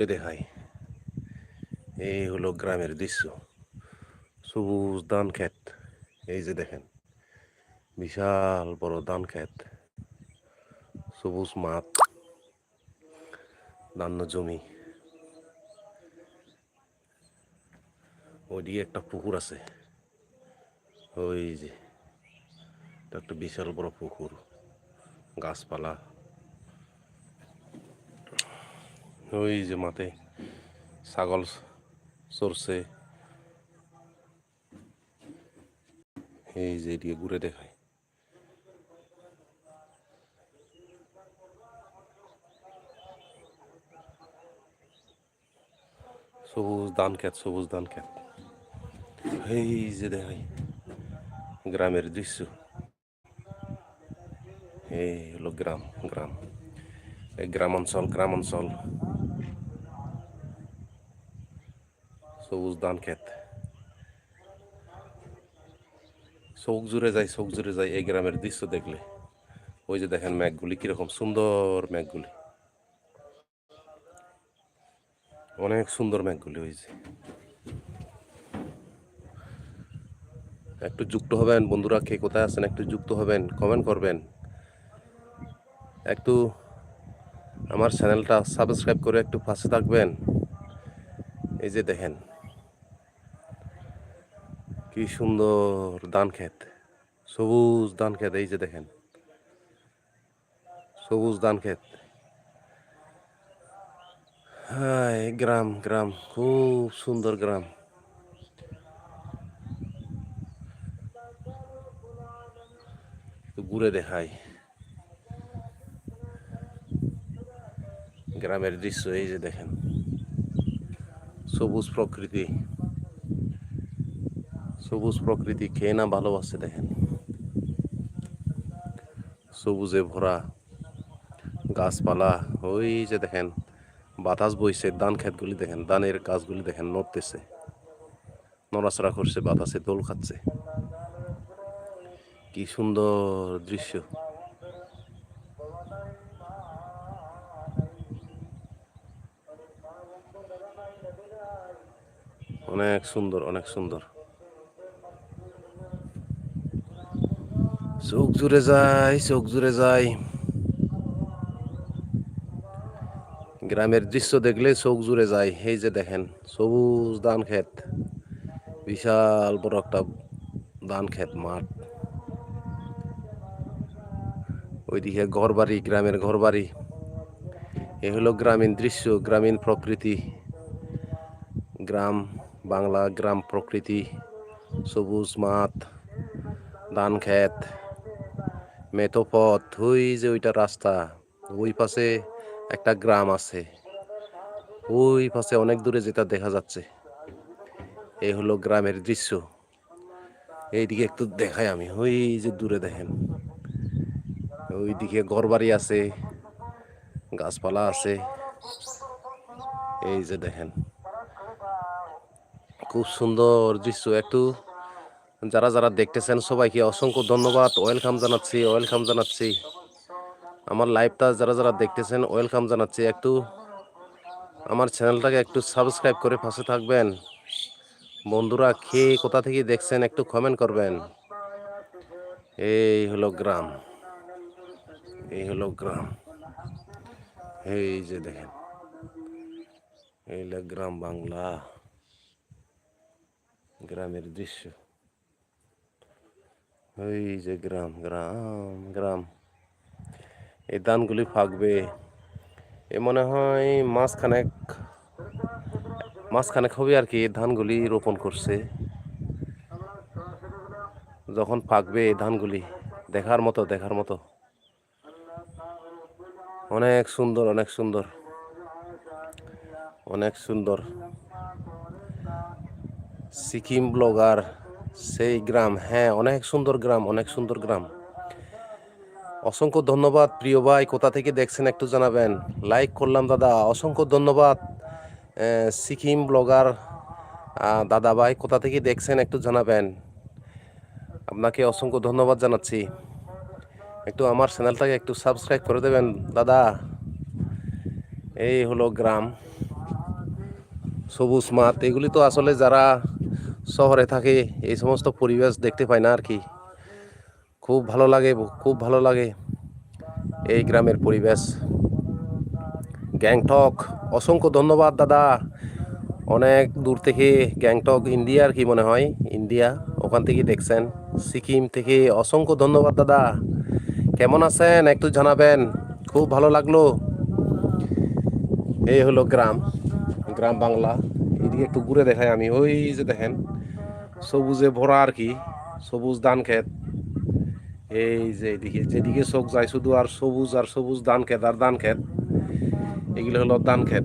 এ দেখাই এই হলো গ্রামের দৃশ্য। সবুজ ধান ক্ষেত। এই যে দেখেন, বিশাল বড় ধান ক্ষেত। সবুজ মাঠ, ধান্য জমি। ওইদিকে একটা পুকুর আছে। ওই যে একটা বিশাল বড় পুকুর, গাছপালা। ওই যে মাঠে ছাগল চড়ছে। এই যে এদিকে ঘুরে দেখায়। সবুজ ধান ক্ষেত, সবুজ ধান ক্ষেত। এই যে দেখাই গ্রামের দৃশ্য। এই হলো গ্রাম গ্রাম। এই গ্রাম সবুজ ধান ক্ষেত চোখ জুড়ে যায় চোখ জুড়ে যায় এই গ্রামের দৃশ্য দেখলে। ওই যে দেখেন ম্যাগগুলি কীরকম সুন্দর ম্যাগগুলি অনেক সুন্দর ম্যাগগুলি যে একটু যুক্ত হবেন বন্ধুরা, কে কোথায় আছেন? একটু যুক্ত হবেন কমেন্ট করবেন। একটু আমার চ্যানেলটা সাবস্ক্রাইব করে একটু পাশে থাকবেন। এই যে দেখেন কি সুন্দর ধান ক্ষেত। সবুজ ধান ক্ষেত, এই যে দেখেন। সবুজ ধান ক্ষেত। হ্যাঁ গ্রাম গ্রাম, খুব সুন্দর গ্রাম। ঘুরে দেখাই। গ্রামের দৃশ্য, এই যে দেখেন। সবুজ প্রকৃতি। সবুজ প্রকৃতি খেয়ে না ভালোবাসে দেখেন। সবুজে ভরা গাছপালা, ওই যে দেখেন, বাতাস বইছে, ধান ক্ষেতগুলি দেখেন, ধানের গাছগুলি দেখেন নড়তেছে। নড়াচড়া করছে, বাতাসে দোল খাচ্ছে। কি সুন্দর দৃশ্য। অনেক সুন্দর অনেক সুন্দর। চোখ জুড়ে যায়, চোখ জুড়ে যায়। গ্রামের দৃশ্য দেখলে চোখ জুড়ে যায়। এই যে দেখেন, সবুজ ধান ক্ষেত। বিশাল বড় একটা ধান ক্ষেত, মাঠ। ওইদিকে ঘর বাড়ি গ্রামের ঘর বাড়ি এ হলো গ্রামীণ দৃশ্য, গ্রামীণ প্রকৃতি। গ্রাম বাংলা, গ্রাম প্রকৃতি। সবুজ মাঠ, ধান ক্ষেত। মেথোপথ, ওই যে ওইটা রাস্তা, ওই পাশে একটা গ্রাম আছে। ওই পাশে অনেক দূরে যেটা দেখা যাচ্ছে। এই হলো গ্রামের দৃশ্য। এইদিকে একটু দেখাই আমি, ওই যে দূরে দেখেন। ওইদিকে ঘরবাড়ি আছে, গাছপালা আছে। এই যে দেখেন, খুব সুন্দর দৃশ্য। একটু যারা যারা দেখতেছেন সবাইকে অসংখ্য ধন্যবাদ। ওয়েলকাম জানাচ্ছি ওয়েলকাম জানাচ্ছি। আমার লাইভটা যারা যারা দেখতেছেন, ওয়েলকাম জানাচ্ছি। একটু আমার চ্যানেলটাকে একটু সাবস্ক্রাইব করে পাশে থাকবেন। বন্ধুরা, কে কোথা থেকে দেখছেন একটু কমেন্ট করবেন। এই হলো গ্রাম। এই হলো গ্রাম। এই যে দেখেন। এই হলো গ্রাম বাংলা। গ্রামের দৃশ্য। ওই যে গ্রাম গ্রাম গ্রাম। এই ধানগুলি ফাঁকবে। এ মনে হয় মাসখানেক মাসখানেক হবে আর কি ধানগুলি রোপণ করছে। যখন পাকবে এই ধানগুলি, দেখার মতো দেখার মতো। অনেক সুন্দর অনেক সুন্দর। অনেক সুন্দর। সিকিম ব্লগার সেই গ্রাম হ্যাঁ অনেক সুন্দর গ্রাম, অনেক সুন্দর গ্রাম। অসংখ্য ধন্যবাদ, প্রিয় ভাই, কোথা থেকে দেখছেন একটু জানাবেন। লাইক করলাম, দাদা। অসংখ্য ধন্যবাদ সিকিম ব্লগার দাদা ভাই, কোথা থেকে দেখছেন একটু জানাবেন। আপনাকে অসংখ্য ধন্যবাদ জানাচ্ছি। একটু আমার চ্যানেলটাকে একটু সাবস্ক্রাইব করে দেবেন, দাদা। এই হলো গ্রাম। সবুজ মাঠ, এগুলি তো আসলে যারা শহরে থাকে, এই সমস্ত পরিবেশ দেখতে পায় না আর কি। খুব ভালো লাগে, খুব ভালো লাগে এই গ্রামের পরিবেশ। গ্যাংটক, অসংখ্য ধন্যবাদ দাদা। অনেক দূর থেকে গ্যাংটক ইন্ডিয়ার কি মনে হয়, ইন্ডিয়া, ওখান থেকে দেখছেন। সিকিম থেকে অসংখ্য ধন্যবাদ দাদা। কেমন আছেন? একটু জানাবেন। খুব ভালো লাগল। এই হলো গ্রাম গ্রাম বাংলা। একটু ঘুরে দেখাই আমি। ওই যে দেখেন, সবুজে ভরা আর কি, সবুজ ধান ক্ষেত। এই যে এদিকে, যেদিকে চোখ যায় শুধু আর সবুজ আর সবুজ ধান ক্ষেত আর ধান ক্ষেত। এগুলো হলো ধান ক্ষেত।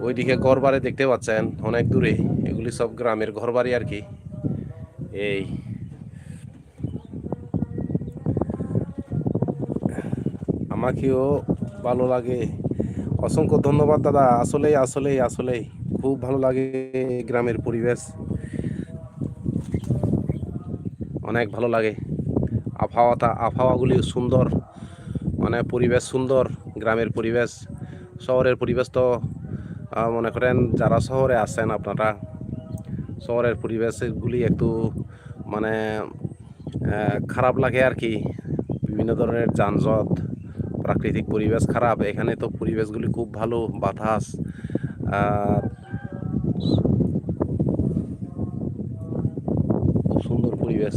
ওইদিকে ঘর বাড়ি দেখতে পাচ্ছেন, অনেক দূরে। এগুলি সব গ্রামের ঘর বাড়ি আর কি। এই। আমাকেও ভালো লাগে অসংখ্য ধন্যবাদ, দাদা। আসলেই আসলেই আসলেই। খুব ভালো লাগে গ্রামের পরিবেশ। অনেক ভালো লাগে। আবহাওয়াটা, আবহাওয়াগুলি সুন্দর। মানে পরিবেশ সুন্দর, গ্রামের পরিবেশ। শহরের পরিবেশ তো মনে করেন যারা শহরে আসেন আপনারা, শহরের পরিবেশগুলি একটু মানে খারাপ লাগে আর কি। বিভিন্ন ধরনের যানজট প্রাকৃতিক পরিবেশ খারাপ। এখানে তো পরিবেশগুলি খুব ভালো, বাতাস, আর খুব সুন্দর পরিবেশ।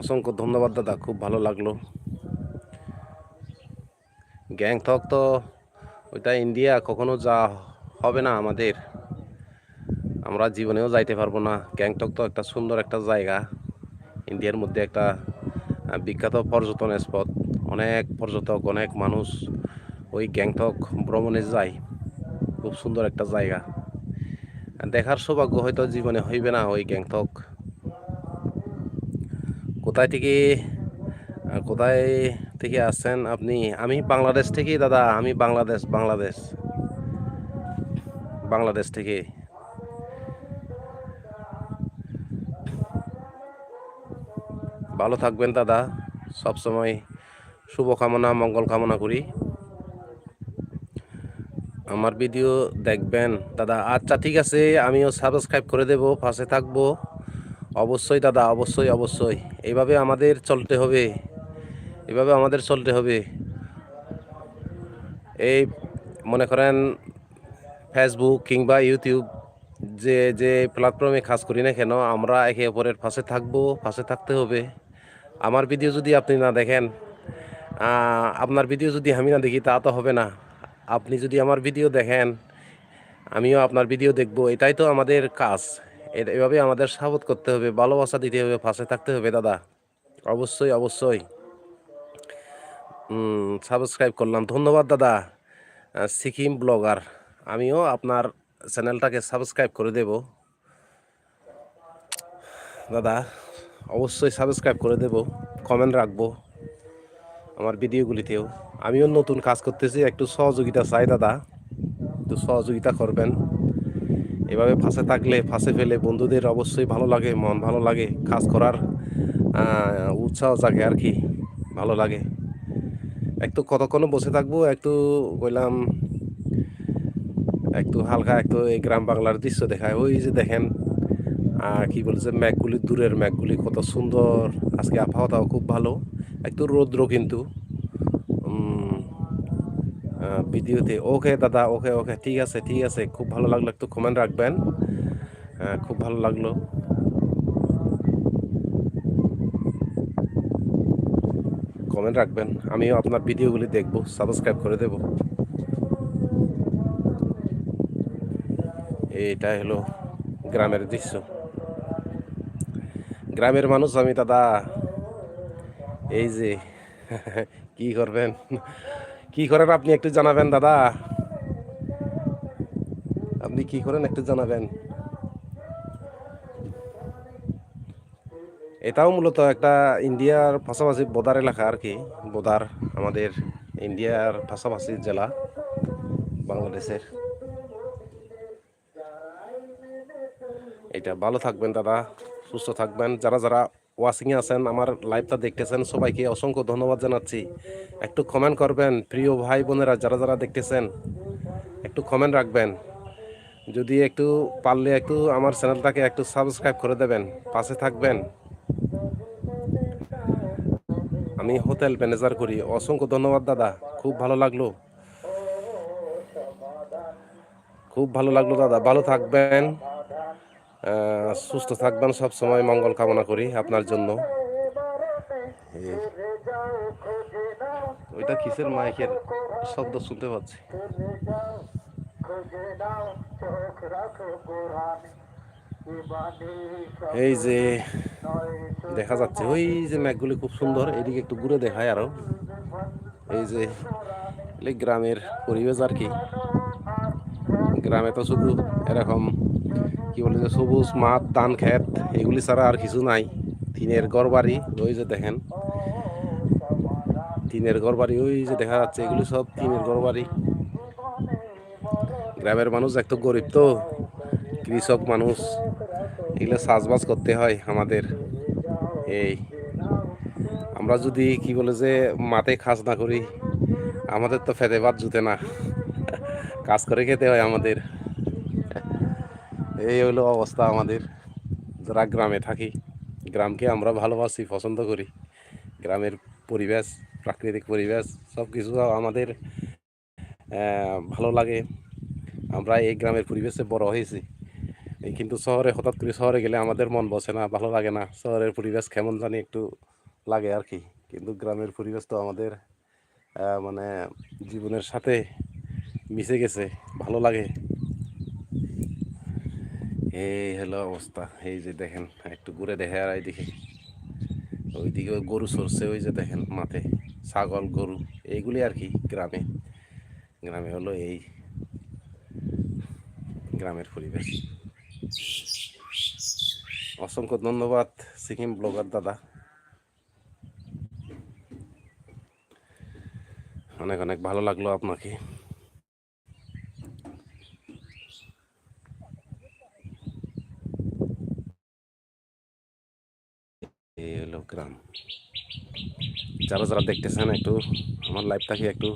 অসংখ্য ধন্যবাদ দাদা, খুব ভালো লাগল। গ্যাংটক তো ওইটা ইন্ডিয়া, কখনো যা হবে না আমাদের। আমরা জীবনেও যাইতে পারব না। গ্যাংটক তো একটা সুন্দর একটা জায়গা। ইন্ডিয়ার মধ্যে একটা বিখ্যাত পর্যটন স্পট। অনেক পর্যটক, অনেক মানুষ ওই গ্যাংটক ভ্রমণে যায়। খুব সুন্দর একটা জায়গা। দেখার সৌভাগ্য হয়তো জীবনে হইবে না ওই গ্যাংটক। কোথায় থেকে কোথায় থেকে আসছেন আপনি? আমি বাংলাদেশ থেকে দাদা। আমি বাংলাদেশ বাংলাদেশ। বাংলাদেশ থেকে। ভালো থাকবেন দাদা। সবসময় শুভকামনা, মঙ্গল কামনা করি। আমার ভিডিও দেখবেন। দাদা আচ্ছা ঠিক আছে, আমিও সাবস্ক্রাইব করে দেব, পাশে থাকব। অবশ্যই দাদা, অবশ্যই অবশ্যই। এইভাবে আমাদের চলতে হবে। এভাবে আমাদের চলতে হবে। এই মনে করেন ফেসবুক কিংবা ইউটিউব যে যে প্ল্যাটফর্মে কাজ করি না কেন, আমরা একে অপরের পাশে থাকব, পাশে থাকতে হবে। আমার ভিডিও যদি আপনি না দেখেন আপনার ভিডিও যদি আমি না দেখি, তা তো হবে না। আপনি যদি আমার ভিডিও দেখেন, আমিও আপনার ভিডিও দেখব। এটাই তো আমাদের কাজ। এভাবে আমাদের সাবত করতে হবে, ভালোবাসা দিতে হবে, পাশে থাকতে হবে, দাদা। অবশ্যই অবশ্যই। সাবস্ক্রাইব করলাম। ধন্যবাদ, দাদা। সিকিম ব্লগার। আমিও আপনার চ্যানেলটাকে সাবস্ক্রাইব করে দেব। দাদা অবশ্যই সাবস্ক্রাইব করে দেব কমেন্ট রাখব আমার ভিডিওগুলিতেও। আমিও নতুন কাজ করতেছি, একটু সহযোগিতা চাই দাদা, একটু সহযোগিতা করবেন। এভাবে ফাঁসে থাকলে ফাঁসে ফেলে বন্ধুদের অবশ্যই ভালো লাগে, মন ভালো লাগে, কাজ করার উৎসাহ জাগে আর কি, ভালো লাগে। একটু কতক্ষণ বসে থাকব, একটু বললাম, একটু হালকা একটু এই গ্রাম বাংলার দৃশ্য দেখায়, ওই যে দেখেন কি বলছে ম্যাকগুলি দূরের ম্যাকগুলি কত সুন্দর। আজকে আবহাওয়াটাও খুব ভালো, একটু রৌদ্র কিন্তু। ভিডিওতে ওকে দাদা, ওকে ওকে, ঠিক আছে ঠিক আছে, খুব ভালো লাগল, একটু কমেন্ট রাখবেন। খুব ভালো লাগল। কমেন্ট রাখবেন, আমিও আপনার ভিডিওগুলি দেখব সাবস্ক্রাইব করে দেব। এইটা হলো গ্রামের দৃশ্য। গ্রামের মানুষ আমি, দাদা। এই যে, কি করবেন? কি করেন আপনি একটু জানাবেন, দাদা? আপনি কি করেন একটু জানাবেন? এটাও মূলত একটা ইন্ডিয়ার পাশাপাশি বোদার এলাকা আর কি। বোদার আমাদের ইন্ডিয়ার পাশাপাশি জেলা, বাংলাদেশের। এটা ভালো থাকবেন, দাদা। সুস্থ থাকবেন। যারা যারা ওয়াচিংয়ে আছেন, আমার লাইভটা দেখতেছেন, সবাইকে অসংখ্য ধন্যবাদ জানাচ্ছি। একটু কমেন্ট করবেন, প্রিয় ভাই বোনেরা, যারা যারা দেখতেছেন, একটু কমেন্ট রাখবেন। যদি একটু পারলে একটু আমার চ্যানেলটাকে একটু সাবস্ক্রাইব করে দেবেন, পাশে থাকবেন। আমি হোটেল ম্যানেজার করি। অসংখ্য ধন্যবাদ, দাদা। খুব ভালো লাগল। খুব ভালো লাগল, দাদা। ভালো থাকবেন। সুস্থ থাকবেন সব সময় মঙ্গল কামনা করি আপনার জন্য। ওইটা কিসের মাইকের শব্দ শুনতে পাচ্ছি? এই যে দেখা যাচ্ছে ওই যে ম্যাকগুলি খুব সুন্দর এদিকে একটু ঘুরে দেখায় আরও। এই যে গ্রামের পরিবেশ আর কি। গ্রামে তো শুধু এরকম, কি বলে যে সবুজ মাঠ, ধান ক্ষেত, এগুলি ছাড়া আর কিছু নাই। টিনের ঘর বাড়ি, ওই যে দেখেন। টিনের ঘর বাড়ি, ওই যে দেখা যাচ্ছে, এগুলি সব টিনের ঘর বাড়ি। গ্রামের মানুষ একটু গরিব তো, কৃষক মানুষ। এগুলো চাষবাস করতে হয় আমাদের। এই, আমরা যদি, কি বলে যে, মাঠে কাজ না করি, আমাদের তো ফেদে ভাত জুতে না। কাজ করে খেতে হয় আমাদের। এই হলো অবস্থা আমাদের। যারা গ্রামে থাকি, গ্রামকে আমরা ভালোবাসি, পছন্দ করি। গ্রামের পরিবেশ, প্রাকৃতিক পরিবেশ সব কিছু আমাদের ভালো লাগে। আমরা এই গ্রামের পরিবেশে বড় হয়েছি। কিন্তু শহরে, হঠাৎ করে শহরে গেলে আমাদের মন বসে না, ভালো লাগে না। শহরের পরিবেশ কেমন জানি একটু লাগে আর কি। কিন্তু গ্রামের পরিবেশ তো আমাদের মানে জীবনের সাথে মিশে গেছে, ভালো লাগে। এই হলো অবস্থা। এই যে দেখেন, একটু ঘুরে দেখে আর এইদিকে। ওইদিকে ওই গরু সরছে, ওই যে দেখেন মাঠে। ছাগল, গরু, এইগুলি আর কি গ্রামে। গ্রামে হলো এই গ্রামের পরিবেশ। অসংখ্য ধন্যবাদ সিকিম ব্লগার দাদা। অনেক অনেক ভালো লাগল আপনাকে। এই হলো গ্রাম। যারা যারা দেখতেছেন একটু আমার লাইভটাকে একটু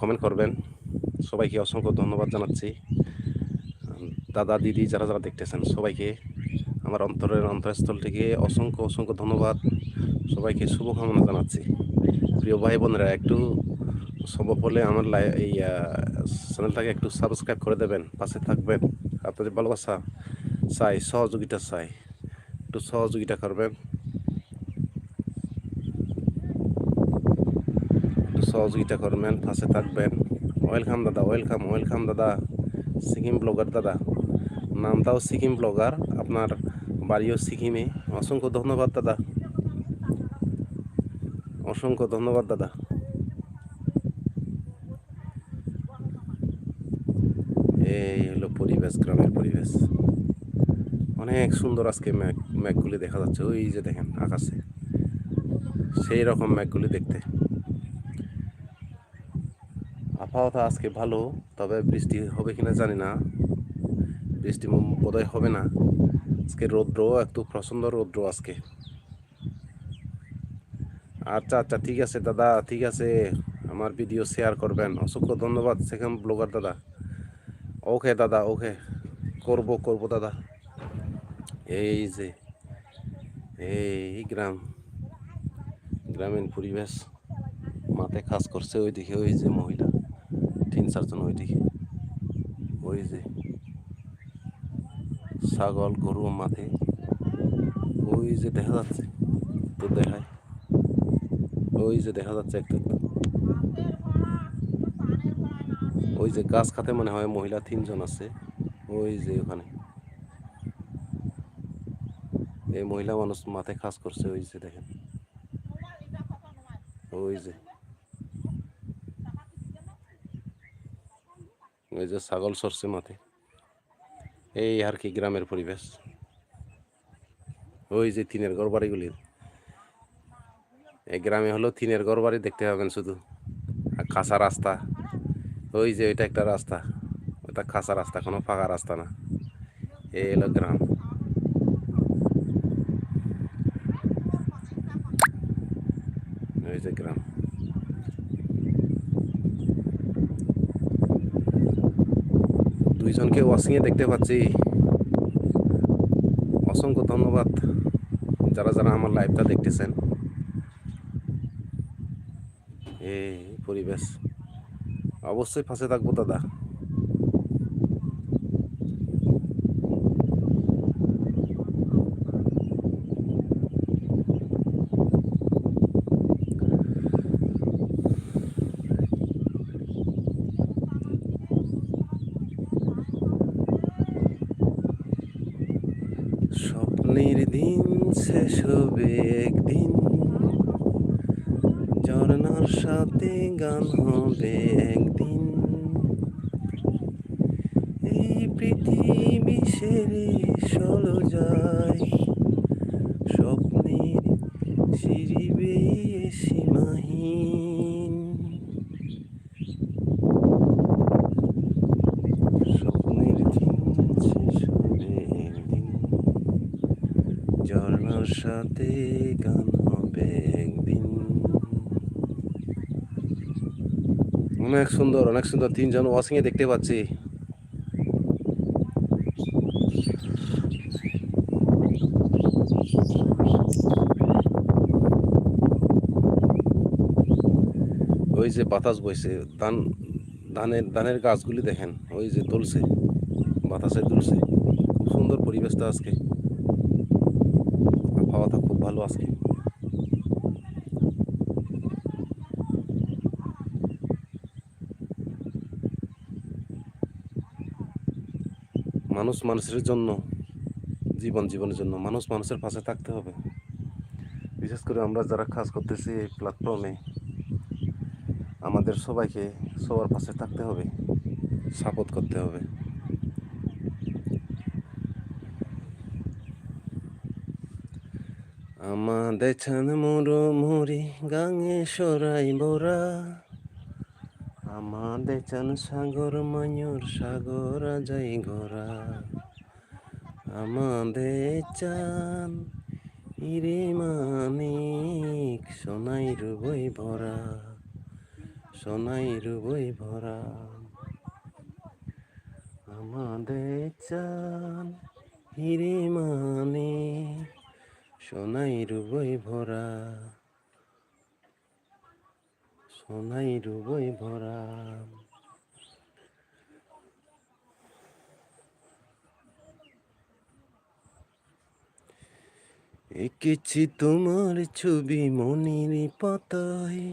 কমেন্ট করবেন। সবাইকে অসংখ্য ধন্যবাদ জানাচ্ছি। দাদা, দিদি যারা যারা দেখতেছেন, সবাইকে আমার অন্তরের অন্তরস্থল থেকে অসংখ্য অসংখ্য ধন্যবাদ। সবাইকে শুভকামনা জানাচ্ছি। প্রিয় ভাই বোনেরা, একটু সম্ভব হলে আমার এই চ্যানেলটাকে একটু সাবস্ক্রাইব করে দেবেন, পাশে থাকবেন। আপনাদের ভালোবাসা চাই, সহযোগিতা চাই। একটু সহযোগিতা করবেন। একটু সহযোগিতা করবেন, পাশে থাকবেন। ওয়েলকাম দাদা, ওয়েলকাম ওয়েলকাম দাদা, সিকিম ব্লগার দাদা। নামটাও সিকিম ব্লগার, আপনার বাড়িও সিকিমে। অসংখ্য ধন্যবাদ দাদা। অসংখ্য ধন্যবাদ দাদা। এই হলো পরিবেশ, গ্রামের পরিবেশ। অনেক সুন্দর আজকে ম্যাঘ ম্যাঘগুলি দেখা যাচ্ছে, ওই যে দেখেন আকাশে। সেই রকম ম্যাঘগুলি দেখতে। আবহাওয়াটা আজকে ভালো, তবে বৃষ্টি হবে কিনা জানি না। বৃষ্টি বোধহয় হবে না। আজকে রৌদ্র, একটু প্রচণ্ড রৌদ্র আজকে। আচ্ছা আচ্ছা ঠিক আছে দাদা, ঠিক আছে। আমার ভিডিও শেয়ার করবেন। অসংখ্য ধন্যবাদ সেখান ব্লগার দাদা। ওকে দাদা, ওকে। করব করব দাদা। এই যে এই গ্রাম গ্রামীণ পরিবেশ, মাঠে কাজ করছে ওইদিকে, ওই যে মহিলা, তিন চারজন ওইদিকে ওই যে ছাগল, গরু মাঠে, ওই যে দেখা যাচ্ছে, তো দেখায় ওই যে দেখা যাচ্ছে একটু। ওই যে গাছ খাতে মনে হয়, মহিলা তিনজন আছে, ওই যে ওখানে এই মহিলা মানুষ মাথায় কাজ করছে, ওই যে দেখেন। ওই যে। ওই যে ছাগল সরছে মাঠে এই আর কি গ্রামের পরিবেশ। ওই যে তিনের ঘর বাড়িগুলির এই গ্রামে হলো তিনের ঘর বাড়ি দেখতে পাবেন শুধু। আর রাস্তা। ওই যে ওইটা একটা রাস্তা। ওটা কাঁচা রাস্তা, কোনো ফাঁকা রাস্তা না। এই হলো গ্রাম। দুইজনকে ওয়াশিংয়ে দেখতে পাচ্ছি। অসংখ্য ধন্যবাদ যারা যারা আমার লাইভটা দেখতেছেন। এই পরিবেশ। অবশ্যই ফাঁসে থাকব দাদা। হবে একদিন ঝর্নার সাথে গান হবে একদিন। এই পৃথিবী সেরে চলো যায় স্বপ্নের সিঁড়ি বেয়ে সীমাহীন স্বপ্নের দিন শেষ হবে একদিন ঝর্ণার সাথে গান হবে একদিন অনেক সুন্দর অনেক সুন্দর তিনজন ওয়াশিং এ দেখতে পাচ্ছি। ওই যে বাতাস বইছে, ধান, ধানের ধানের গাছগুলি দেখেন, ওই যে তুলছে বাতাসে তুলছে খুব সুন্দর পরিবেশটা আজকে। আবহাওয়াটা খুব ভালো আজকে। মানুষ মানুষের জন্য, জীবন জীবনের জন্য, মানুষ মানুষের পাশে থাকতে হবে। বিশেষ করে আমরা যারা কাজ করতেছি এই প্ল্যাটফর্মে আমাদের সবাইকে সবার পাশে থাকতে হবে, সাপোর্ট করতে হবে। আমাদের ছান মোরো মুড়ি, গাঙে সরাই বরা আমাদের চান সাগর, ময়ূর সাগর যাই ঘোরা আমাদের চান ইরে মানিক সোনাই রুবই ভরা, সোনাই রুবই ভরা। আমাদের চান হিরে মানে সোনাই রুবই ভরা। সোনাই রুবই ভরা। এঁকেছি তোমার ছবি মনের পাতায়,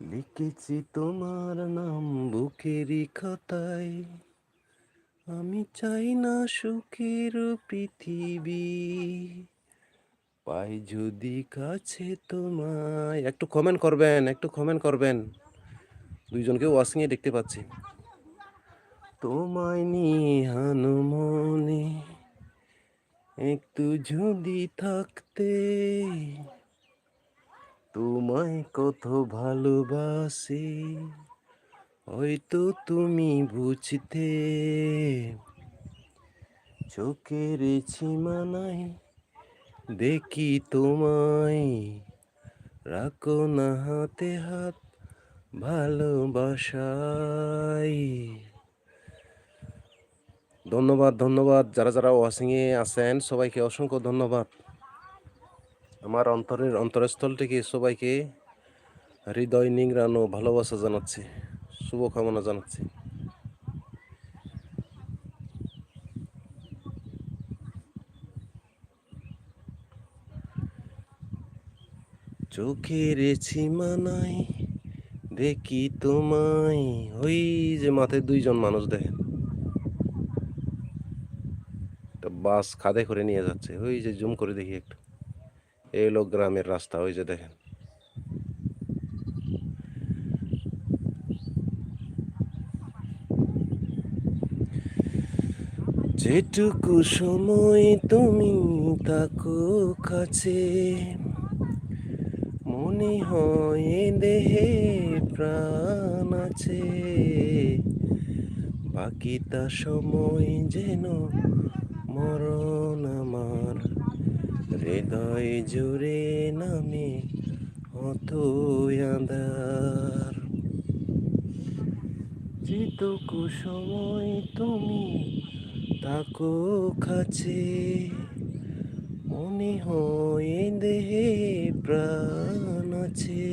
লিখেছি তোমার নাম বুকেরই খাতায়। আমি চাই না সুখের পৃথিবী পাই যদি কাছে তোমায়। একটু কমেন্ট করবেন, একটু কমেন্ট করবেন। দুইজনকে ওয়াশিং এ দেখতে পাচ্ছি। তোমায় নিয়ে হানুমনে একটু যদি থাকতে, তোমায় কত ভালোবাসি, হয়তো তুমি বুঝতে। চোখের সীমানায় দেখি তোমায়। রাখো না হাতে হাত ভালোবাসাই ধন্যবাদ ধন্যবাদ। যারা যারা ওয়াশিংয়ে আছেন, সবাইকে অসংখ্য ধন্যবাদ। আমার অন্তরের অন্তরস্থল থেকে সবাইকে হৃদয় নিংড়ানো ভালোবাসা জানাচ্ছি, শুভকামনা জানাচ্ছি। চোখের সীমানায় দেখি তোমায়। ওই যে মাথায় দুইজন মানুষ দেখেন। বাস খাদে করে নিয়ে যাচ্ছে। ওই যে জুম করে দেখি একটু। এই হলো গ্রামের রাস্তা, ওই যে দেখেন। যেটুকু সময় তুমি থাকো কাছে মনে হয় দেহে প্রাণ আছে। বাকি তা সময় যেন মরণ আমার। হৃদয় জুড়ে নামে অত আন্ধার যেটুকু সময় তুমি তাকো কাছে মনে হয় দেহে প্রাণ আছে।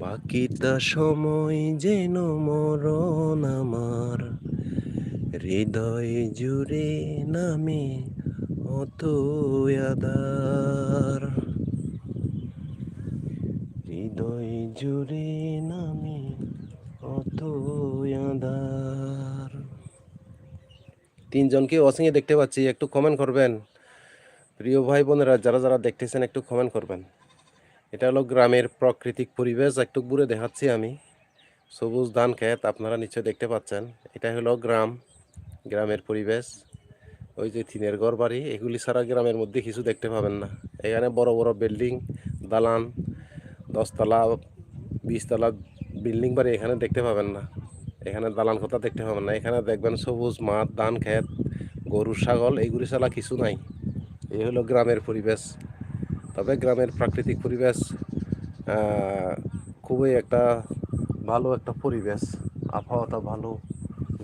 বাকিটা সময় যেন মরণ আমার। হৃদয় জুড়ে নামে অত আদার। হৃদয় জুড়ে নামে অত আদার। তিনজনকে অসিংয়ে দেখতে পাচ্ছি, একটু কমেন্ট করবেন। প্রিয় ভাই বোনেরা, যারা যারা দেখতেছেন, একটু কমেন্ট করবেন। এটা হলো গ্রামের প্রাকৃতিক পরিবেশ, একটু ঘুরে দেখাচ্ছি আমি। সবুজ ধান ক্ষেত, আপনারা নিশ্চয় দেখতে পাচ্ছেন। এটা হলো গ্রাম, গ্রামের পরিবেশ। ওই যে থিনের ঘর বাড়ি, এগুলি ছাড়া গ্রামের মধ্যে কিছু দেখতে পাবেন না। এখানে বড় বড় বিল্ডিং, দালান, দশতলা, বিশতলা বিল্ডিং বাড়ি এখানে দেখতে পাবেন না। এখানে দালান কোথা দেখতে পাবেন না। এখানে দেখবেন সবুজ মাঠ, ধান ক্ষেত গরু ছাগল এইগুলি ছাড়া কিছু নাই। এই হলো গ্রামের পরিবেশ। তবে গ্রামের প্রাকৃতিক পরিবেশ খুবই একটা ভালো একটা পরিবেশ। আবহাওয়াটা ভালো,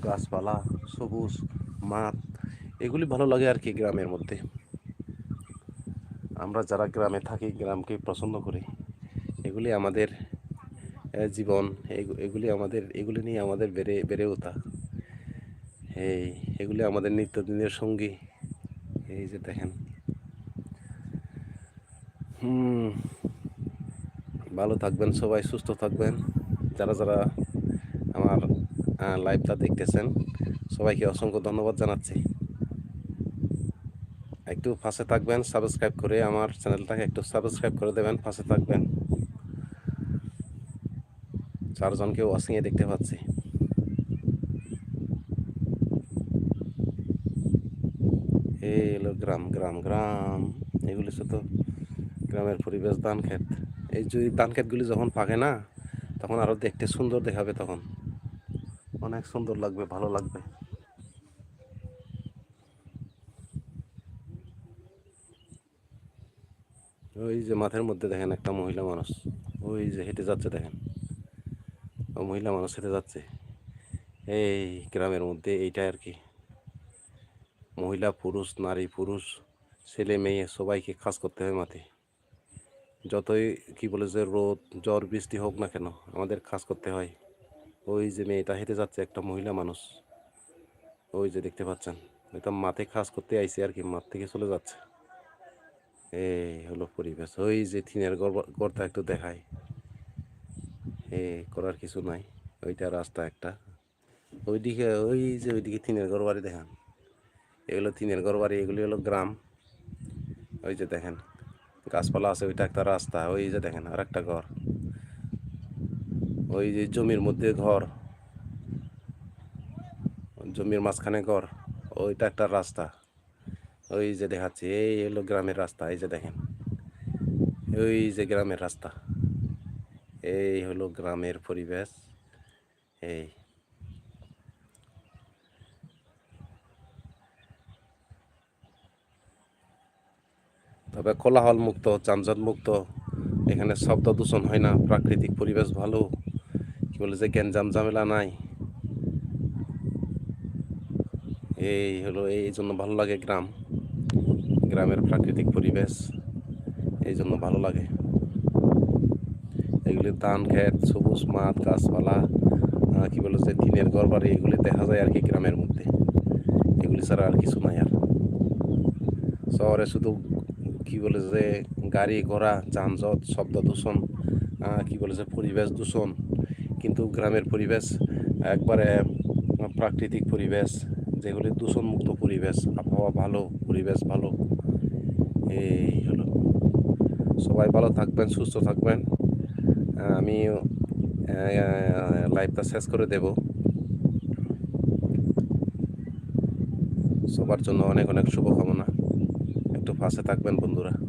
গাছপালা, সবুজ মাঠ, এগুলি ভালো লাগে আর কি গ্রামের মধ্যে। আমরা যারা গ্রামে থাকি, গ্রামকে পছন্দ করি, এগুলি আমাদের জীবন, এগু- এগুলি আমাদের, এগুলি নিয়ে আমাদের বেড়ে বেড়ে ওঠা। এই, এগুলি আমাদের নিত্যদিনের সঙ্গী। এই যে দেখেন। হুম, ভালো থাকবেন সবাই, সুস্থ থাকবেন। যারা যারা আমার লাইভটা দেখতেছেন, সবাইকে অসংখ্য ধন্যবাদ জানাচ্ছি। একটু পাশে থাকবেন সাবস্ক্রাইব করে আমার চ্যানেলটাকে একটু সাবস্ক্রাইব করে দেবেন পাশে থাকবেন। চারজনকে ওয়াশিংয়ে দেখতে পাচ্ছি। এলো গ্রাম গ্রাম গ্রাম। এগুলি শুধু গ্রামের পরিবেশ ধান ক্ষেত এই যদি ধান ক্ষেতগুলি যখন পাকে না, তখন আরও দেখতে সুন্দর দেখাবে তখন। অনেক সুন্দর লাগবে, ভালো লাগবে। ওই যে মাঠের মধ্যে দেখেন একটা মহিলা মানুষ। ওই যে হেঁটে যাচ্ছে দেখেন। ও মহিলা মানুষ হেঁটে যাচ্ছে। এই গ্রামের মধ্যে এইটা আর কি। মহিলা পুরুষ, নারী পুরুষ, ছেলে মেয়ে সবাইকে কাজ করতে হয় মাঠে। যতই কি বলে যে রোদ, জ্বর, বৃষ্টি হোক না কেন, আমাদের কাজ করতে হয়। ওই যে মেয়েটা হেঁটে যাচ্ছে, একটা মহিলা মানুষ। ওই যে দেখতে পাচ্ছেন, এটা মাঠে কাজ করতে আইছে আর কি, মাঠ থেকে চলে যাচ্ছে। এই হলো পরিবেশ। ওই যে থিনের গড়- গড়টা একটু দেখায় করার কিছু নাই। ওইটা রাস্তা একটা। ওইদিকে, ওই যে ওইদিকে থিনের ঘর বাড়ি দেখান? এগুলো থিনের ঘর বাড়ি, এগুলি হলো গ্রাম। ওই যে দেখেন, গাছপালা আছে, ওইটা একটা রাস্তা। ওই যে দেখেন, আর একটা ঘর। ওই যে জমির মধ্যে ঘর। জমির মাঝখানে ঘর। ওইটা একটা রাস্তা। ওই যে দেখাচ্ছি, এই হলো গ্রামের রাস্তা, এই যে দেখেন। ওই যে গ্রামের রাস্তা। এই হলো গ্রামের পরিবেশ। এই। তবে কোলাহল মুক্ত যানজট মুক্ত এখানে শব্দ দূষণ হয় না, প্রাকৃতিক পরিবেশ ভালো। কি বলে যে গ্যাঞ্জাম ঝামেলা নাই। এই হলো, এই জন্য ভালো লাগে গ্রাম। গ্রামের প্রাকৃতিক পরিবেশ, এই জন্য ভালো লাগে। এগুলি ধান, ক্ষেত, সবুজ মাঠ, গাছপালা কি বলে যে টিনের ঘর বাড়ি এগুলি দেখা যায় আর কি গ্রামের মধ্যে। এগুলি ছাড়া আর কিছু নাই আর। শহরে শুধু কি বলে যে গাড়ি ঘোড়া, যানজট, শব্দ দূষণ কি বলে যে পরিবেশ দূষণ, কিন্তু গ্রামের পরিবেশ, একবারে প্রাকৃতিক পরিবেশ, যেগুলি দূষণমুক্ত পরিবেশ, আবহাওয়া ভালো, পরিবেশ ভালো, এই হলো। সবাই ভালো থাকবেন, সুস্থ থাকবেন। আমি লাইভটা শেষ করে দেব। সবার জন্য অনেক অনেক শুভকামনা। একটু পাশে থাকবেন বন্ধুরা।